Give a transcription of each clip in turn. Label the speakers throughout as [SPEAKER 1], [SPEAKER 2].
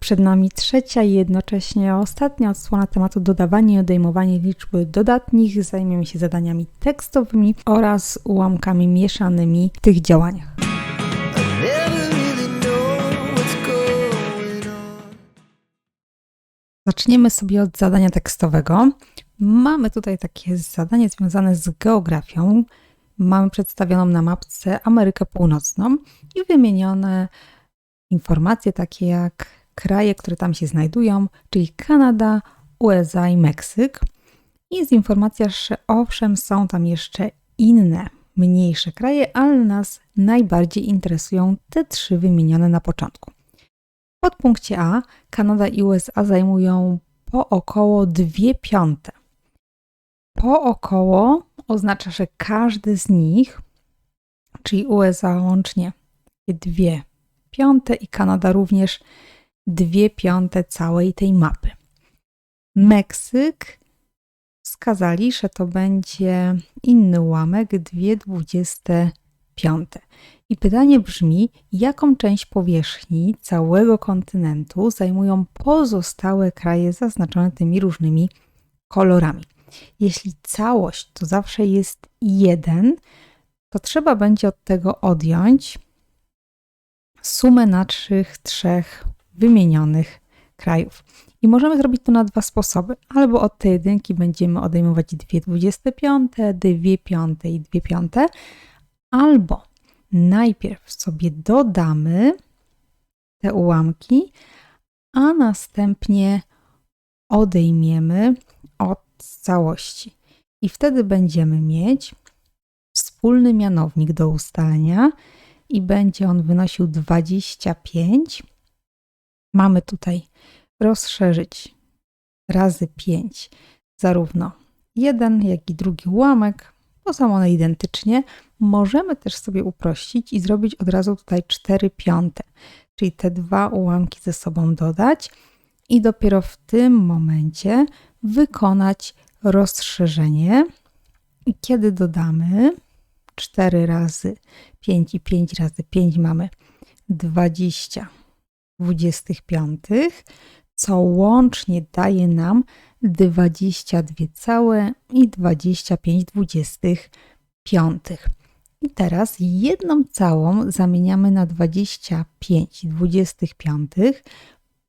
[SPEAKER 1] Przed nami trzecia i jednocześnie ostatnia odsłona tematu dodawanie i odejmowanie liczby dodatnich. Zajmiemy się zadaniami tekstowymi oraz ułamkami mieszanymi w tych działaniach. Zaczniemy sobie od zadania tekstowego. Mamy tutaj takie zadanie związane z geografią. Mamy przedstawioną na mapce Amerykę Północną i wymienione informacje takie jak kraje, które tam się znajdują, czyli Kanada, USA i Meksyk. I jest informacja, że owszem, są tam jeszcze inne, mniejsze kraje, ale nas najbardziej interesują te trzy wymienione na początku. W podpunkcie A Kanada i USA zajmują po około 2 piąte. Po około oznacza, że każdy z nich, czyli USA łącznie, dwie piąte i Kanada również dwie piąte całej tej mapy. Meksyk wskazali, że to będzie inny ułamek, dwie dwudzieste piąte. I pytanie brzmi, jaką część powierzchni całego kontynentu zajmują pozostałe kraje zaznaczone tymi różnymi kolorami. Jeśli całość to zawsze jest jeden, to trzeba będzie od tego odjąć sumę naszych trzech wymienionych krajów. I możemy zrobić to na dwa sposoby. Albo od tej jedynki będziemy odejmować dwie dwudzieste piąte, dwie piąte i dwie piąte, albo najpierw sobie dodamy te ułamki, a następnie odejmiemy od całości. I wtedy będziemy mieć wspólny mianownik do ustalenia i będzie on wynosił 25. Mamy tutaj rozszerzyć razy 5 zarówno jeden, jak i drugi ułamek, bo są one identycznie. Możemy też sobie uprościć i zrobić od razu tutaj 4 piąte, czyli te dwa ułamki ze sobą dodać i dopiero w tym momencie wykonać rozszerzenie. I kiedy dodamy 4 razy 5 i 5 razy 5 mamy 20 25, co łącznie daje nam 22 całe i 25 25. I teraz jedną całą zamieniamy na 25 25,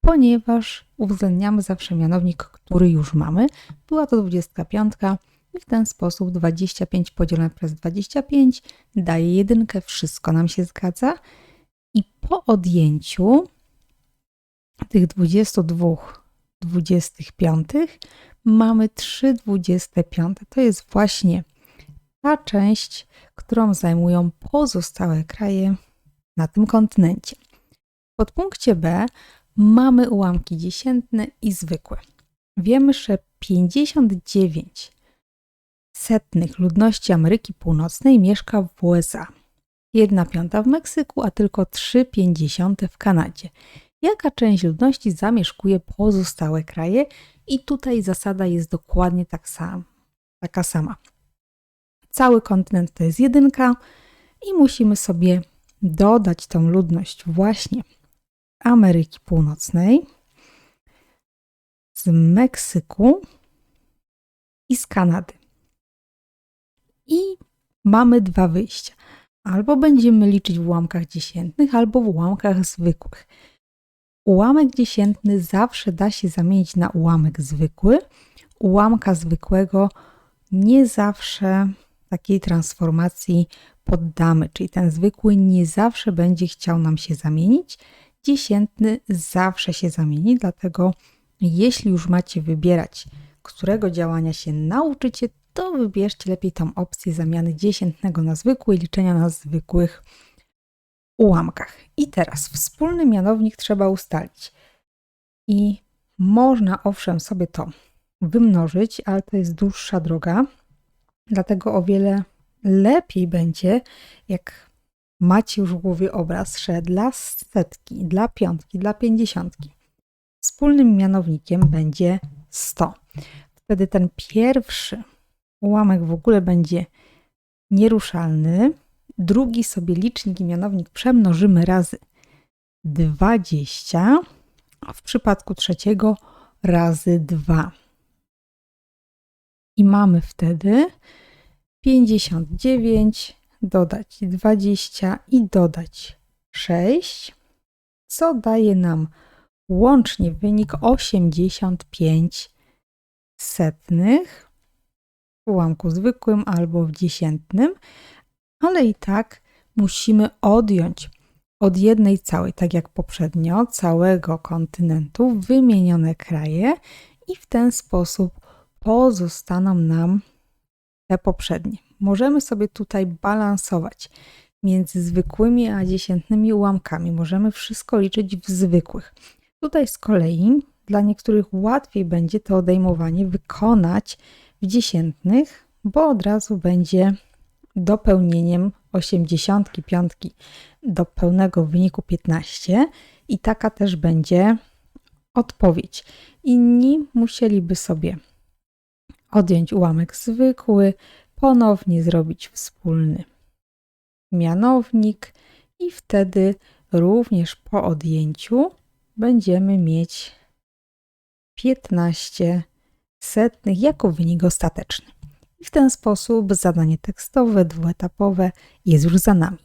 [SPEAKER 1] ponieważ uwzględniamy zawsze mianownik, który już mamy. Była to 25 i w ten sposób 25 podzielone przez 25 daje jedynkę, wszystko nam się zgadza. I po odjęciu tych 22 25 mamy 3 25. To jest właśnie ta część, którą zajmują pozostałe kraje na tym kontynencie. W podpunkcie B mamy ułamki dziesiętne i zwykłe. Wiemy, że 59 setnych ludności Ameryki Północnej mieszka w USA. 1 piąta w Meksyku, a tylko 3,50 w Kanadzie. Jaka część ludności zamieszkuje pozostałe kraje? I tutaj zasada jest dokładnie tak taka sama. Cały kontynent to jest jedynka i musimy sobie dodać tą ludność właśnie Ameryki Północnej, z Meksyku i z Kanady. I mamy dwa wyjścia. Albo będziemy liczyć w ułamkach dziesiętnych, albo w ułamkach zwykłych. Ułamek dziesiętny zawsze da się zamienić na ułamek zwykły. Ułamka zwykłego nie zawsze takiej transformacji poddamy, czyli ten zwykły nie zawsze będzie chciał nam się zamienić. Dziesiętny zawsze się zamieni, dlatego jeśli już macie wybierać, którego działania się nauczycie, to wybierzcie lepiej tą opcję zamiany dziesiętnego na zwykły i liczenia na zwykłych ułamkach. I teraz wspólny mianownik trzeba ustalić. I można owszem sobie to wymnożyć, ale to jest dłuższa droga. Dlatego o wiele lepiej będzie, jak macie już w głowie obraz, że dla setki, dla piątki, dla pięćdziesiątki wspólnym mianownikiem będzie 100. Wtedy ten pierwszy ułamek w ogóle będzie nieruszalny. Drugi sobie licznik i mianownik przemnożymy razy 20 a w przypadku trzeciego razy 2. I mamy wtedy 59, dodać 20 i dodać 6, co daje nam łącznie wynik 85 setnych w ułamku zwykłym albo w dziesiętnym, ale i tak musimy odjąć od jednej całej, tak jak poprzednio, całego kontynentu wymienione kraje i w ten sposób pozostaną nam te poprzednie. Możemy sobie tutaj balansować między zwykłymi a dziesiętnymi ułamkami. Możemy wszystko liczyć w zwykłych. Tutaj z kolei dla niektórych łatwiej będzie to odejmowanie wykonać w dziesiętnych, bo od razu będzie dopełnieniem 85 do pełnego wyniku 15 i taka też będzie odpowiedź. Inni musieliby sobie odjąć ułamek zwykły, ponownie zrobić wspólny mianownik i wtedy również po odjęciu będziemy mieć 15 setnych jako wynik ostateczny. I w ten sposób zadanie tekstowe dwuetapowe jest już za nami.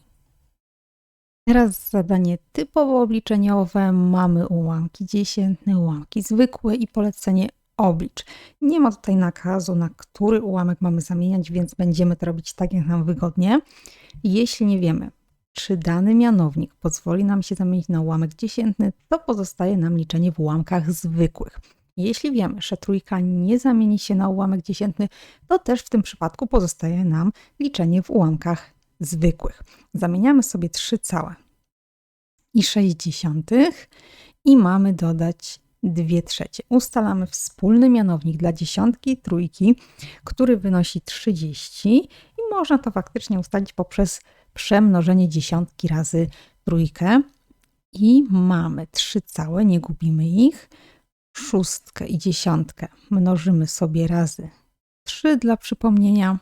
[SPEAKER 1] Teraz zadanie typowo obliczeniowe. Mamy ułamki dziesiętne, ułamki zwykłe i polecenie oblicz. Nie ma tutaj nakazu, na który ułamek mamy zamieniać, więc będziemy to robić tak, jak nam wygodnie. Jeśli nie wiemy, czy dany mianownik pozwoli nam się zamienić na ułamek dziesiętny, to pozostaje nam liczenie w ułamkach zwykłych. Jeśli wiemy, że trójka nie zamieni się na ułamek dziesiętny, to też w tym przypadku pozostaje nam liczenie w ułamkach zwykłych. Zamieniamy sobie 3 całe. I 6 dziesiątych. I mamy dodać 2 trzecie. Ustalamy wspólny mianownik dla dziesiątki, trójki, który wynosi 30 i można to faktycznie ustalić poprzez przemnożenie dziesiątki razy trójkę. I mamy 3 całe, nie gubimy ich, szóstkę i dziesiątkę mnożymy sobie razy 3 dla przypomnienia.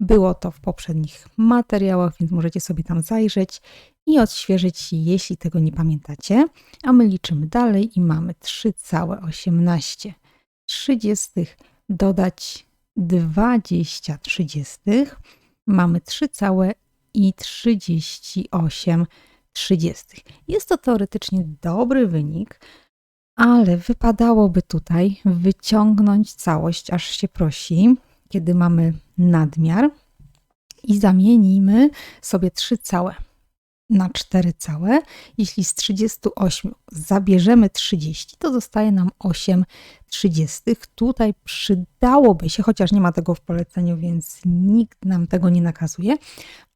[SPEAKER 1] Było to w poprzednich materiałach, więc możecie sobie tam zajrzeć i odświeżyć, jeśli tego nie pamiętacie. A my liczymy dalej i mamy 3,18 trzydziestych dodać 20 trzydziestych. Mamy 3,38 trzydziestych. Jest to teoretycznie dobry wynik, ale wypadałoby tutaj wyciągnąć całość, aż się prosi, kiedy mamy nadmiar i zamienimy sobie 3 całe na 4 całe. Jeśli z 38 zabierzemy 30, to zostaje nam 8 trzydziestych. Tutaj przydałoby się, chociaż nie ma tego w poleceniu, więc nikt nam tego nie nakazuje,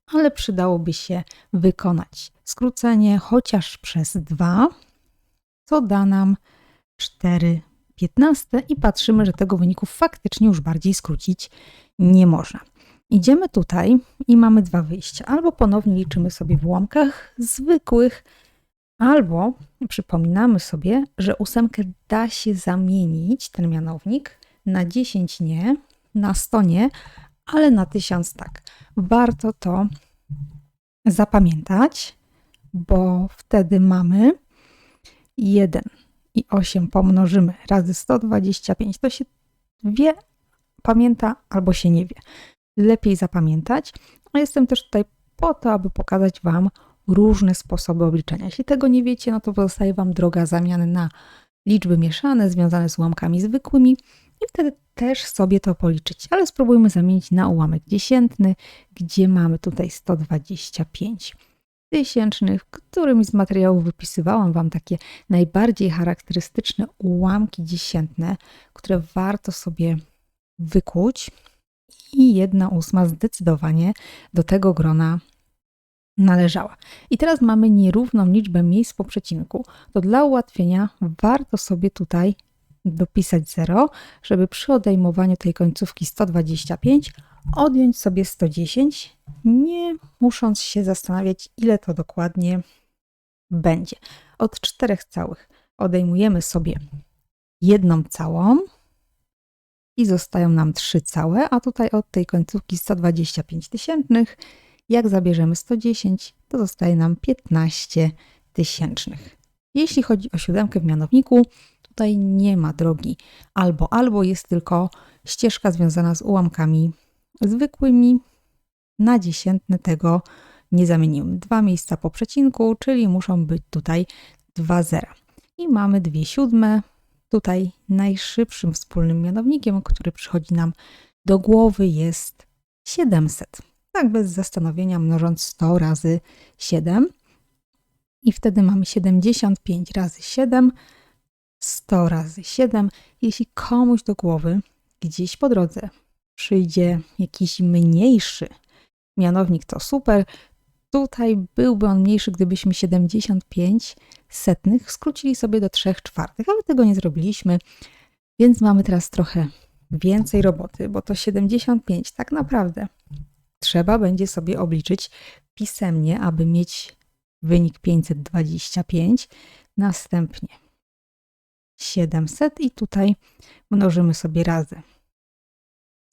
[SPEAKER 1] ale przydałoby się wykonać skrócenie chociaż przez 2, co da nam 4 15 i patrzymy, że tego wyniku faktycznie już bardziej skrócić nie można. Idziemy tutaj i mamy dwa wyjścia. Albo ponownie liczymy sobie w ułamkach zwykłych, albo przypominamy sobie, że ósemkę da się zamienić, ten mianownik, na 10 nie, na 100 nie, ale na 1000 tak. Warto to zapamiętać, bo wtedy mamy 1 i 8 pomnożymy razy 125. To się wie, pamięta albo się nie wie lepiej zapamiętać. A jestem też tutaj po to, aby pokazać Wam różne sposoby obliczenia. Jeśli tego nie wiecie, no to pozostaje Wam droga zamiany na liczby mieszane związane z ułamkami zwykłymi i wtedy też sobie to policzyć. Ale spróbujmy zamienić na ułamek dziesiętny, gdzie mamy tutaj 125 tysięcznych, którymi z materiału wypisywałam Wam takie najbardziej charakterystyczne ułamki dziesiętne, które warto sobie wykuć i jedna ósma zdecydowanie do tego grona należała. I teraz mamy nierówną liczbę miejsc po przecinku, to dla ułatwienia warto sobie tutaj dopisać 0, żeby przy odejmowaniu tej końcówki 125 odjąć sobie 110, nie musząc się zastanawiać, ile to dokładnie będzie. Od czterech całych odejmujemy sobie jedną całą, i zostają nam trzy całe, a tutaj od tej końcówki 125 tysięcznych, jak zabierzemy 110, to zostaje nam 15 tysięcznych. Jeśli chodzi o siódemkę w mianowniku, tutaj nie ma drogi albo, albo jest tylko ścieżka związana z ułamkami zwykłymi. Na dziesiętne tego nie zamienimy. Dwa miejsca po przecinku, czyli muszą być tutaj dwa zera. I mamy dwie siódme. Tutaj najszybszym wspólnym mianownikiem, który przychodzi nam do głowy jest 700. Tak bez zastanowienia mnożąc 100 razy 7. I wtedy mamy 75 razy 7, 100 razy 7. Jeśli komuś do głowy gdzieś po drodze przyjdzie jakiś mniejszy mianownik, to super. Tutaj byłby on mniejszy, gdybyśmy 75 setnych skrócili sobie do 3 czwartych, ale tego nie zrobiliśmy, więc mamy teraz trochę więcej roboty, bo to 75 tak naprawdę trzeba będzie sobie obliczyć pisemnie, aby mieć wynik 525. Następnie 700 i tutaj mnożymy sobie razy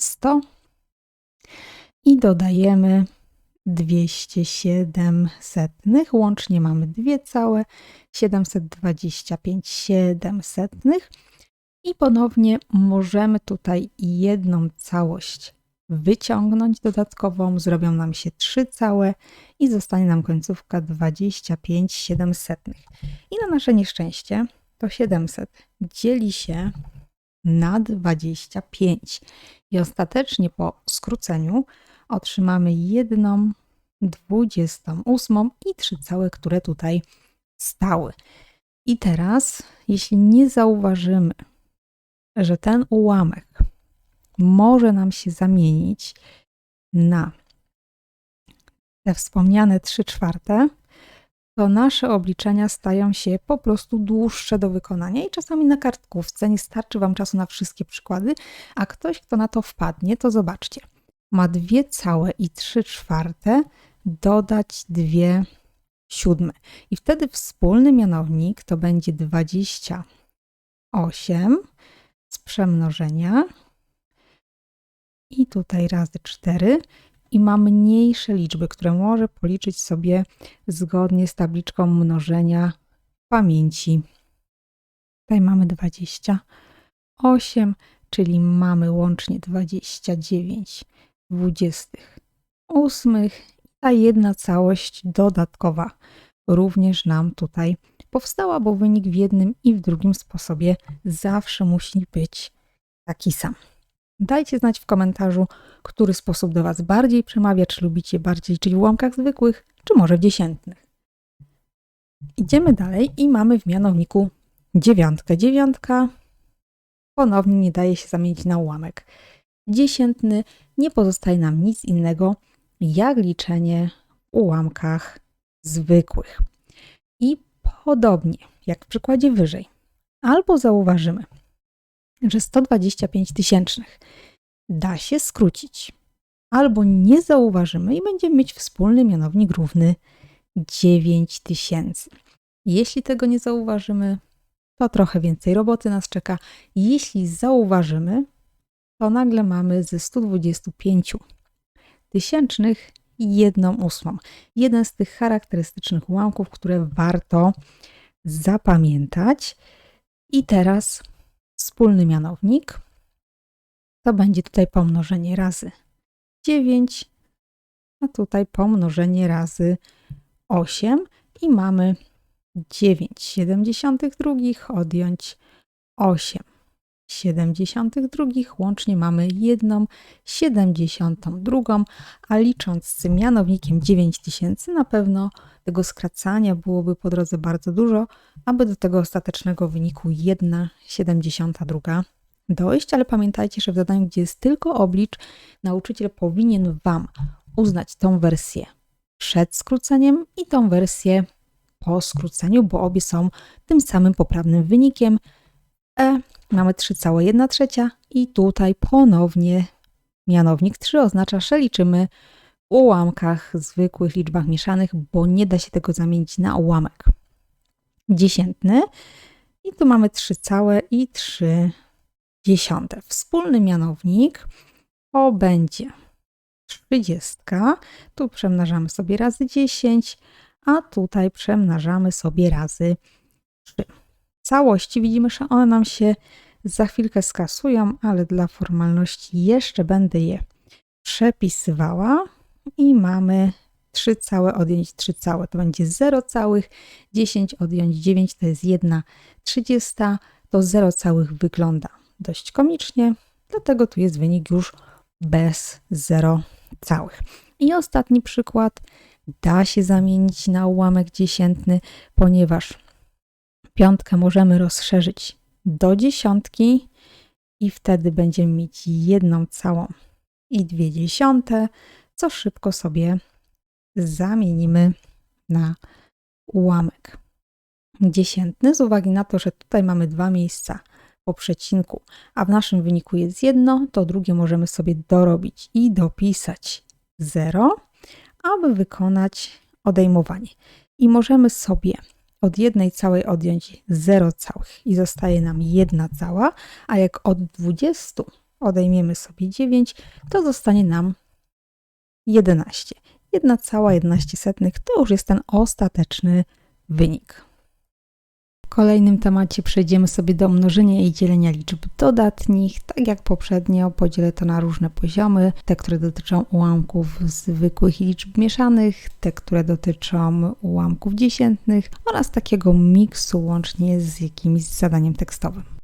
[SPEAKER 1] 100 i dodajemy 207 setnych. Łącznie mamy dwie całe 725 7 setnych. I ponownie możemy tutaj jedną całość wyciągnąć dodatkową. Zrobią nam się trzy całe i zostanie nam końcówka 25 7 setnych. I na nasze nieszczęście to 700 dzieli się na 25. I ostatecznie po skróceniu otrzymamy jedną dwudziestą ósmą i trzy całe, które tutaj stały. I teraz, jeśli nie zauważymy, że ten ułamek może nam się zamienić na te wspomniane 3 czwarte, to nasze obliczenia stają się po prostu dłuższe do wykonania i czasami na kartkówce nie starczy Wam czasu na wszystkie przykłady, a ktoś, kto na to wpadnie, to zobaczcie. Ma dwie całe i trzy czwarte, dodać dwie siódme. I wtedy wspólny mianownik to będzie 28 z przemnożenia i tutaj razy 4 i ma mniejsze liczby, które może policzyć sobie zgodnie z tabliczką mnożenia pamięci. Tutaj mamy 28, czyli mamy łącznie 29 dwudziestych ósmych. Ta jedna całość dodatkowa również nam tutaj powstała, bo wynik w jednym i w drugim sposobie zawsze musi być taki sam. Dajcie znać w komentarzu, który sposób do Was bardziej przemawia, czy lubicie bardziej czyli w ułamkach zwykłych, czy może w dziesiętnych. Idziemy dalej i mamy w mianowniku dziewiątkę. Dziewiątka ponownie nie daje się zamienić na ułamek. Dziesiętny nie pozostaje nam nic innego jak liczenie w ułamkach zwykłych. I podobnie jak w przykładzie wyżej, albo zauważymy, że 125 tysięcznych da się skrócić, albo nie zauważymy i będziemy mieć wspólny mianownik równy 9 tysięcy. Jeśli tego nie zauważymy, to trochę więcej roboty nas czeka. Jeśli zauważymy, to nagle mamy ze 125 tysięcznych jedną ósmą. Jeden z tych charakterystycznych ułamków, które warto zapamiętać. I teraz wspólny mianownik. To będzie tutaj pomnożenie razy 9, a tutaj pomnożenie razy 8 i mamy 9,72 odjąć 8 72, łącznie mamy 1,72, a licząc z mianownikiem 9000, na pewno tego skracania byłoby po drodze bardzo dużo, aby do tego ostatecznego wyniku 1,72 dojść, ale pamiętajcie, że w zadaniu, gdzie jest tylko oblicz, nauczyciel powinien Wam uznać tą wersję przed skróceniem i tą wersję po skróceniu, bo obie są tym samym poprawnym wynikiem. E mamy 3,1 trzecia i tutaj ponownie mianownik 3 oznacza, że liczymy ułamkach, zwykłych liczbach mieszanych, bo nie da się tego zamienić na ułamek dziesiętny. I tu mamy 3 całe i 3 dziesiąte. Wspólny mianownik to będzie 30. Tu przemnażamy sobie razy 10, a tutaj przemnażamy sobie razy 3. Całości widzimy, że one nam się za chwilkę skasują, ale dla formalności jeszcze będę je przepisywała i mamy 3 całe odjąć 3 całe. To będzie 0 całych, 10 odjąć 9 to jest 1 30. To 0 całych wygląda dość komicznie, dlatego tu jest wynik już bez 0 całych. I ostatni przykład da się zamienić na ułamek dziesiętny, ponieważ piątkę możemy rozszerzyć do dziesiątki i wtedy będziemy mieć jedną całą i dwie dziesiąte, co szybko sobie zamienimy na ułamek dziesiętny z uwagi na to, że tutaj mamy dwa miejsca po przecinku, a w naszym wyniku jest jedno, to drugie możemy sobie dorobić i dopisać 0, aby wykonać odejmowanie. I możemy sobie od jednej całej odjąć 0 całych i zostaje nam jedna cała, a jak od 20 odejmiemy sobie 9, to zostanie nam 11. Jedna cała 11 setnych to już jest ten ostateczny wynik. W kolejnym temacie przejdziemy sobie do mnożenia i dzielenia liczb dodatnich. Tak jak poprzednio, podzielę to na różne poziomy. Te, które dotyczą ułamków zwykłych i liczb mieszanych, te, które dotyczą ułamków dziesiętnych oraz takiego miksu łącznie z jakimś zadaniem tekstowym.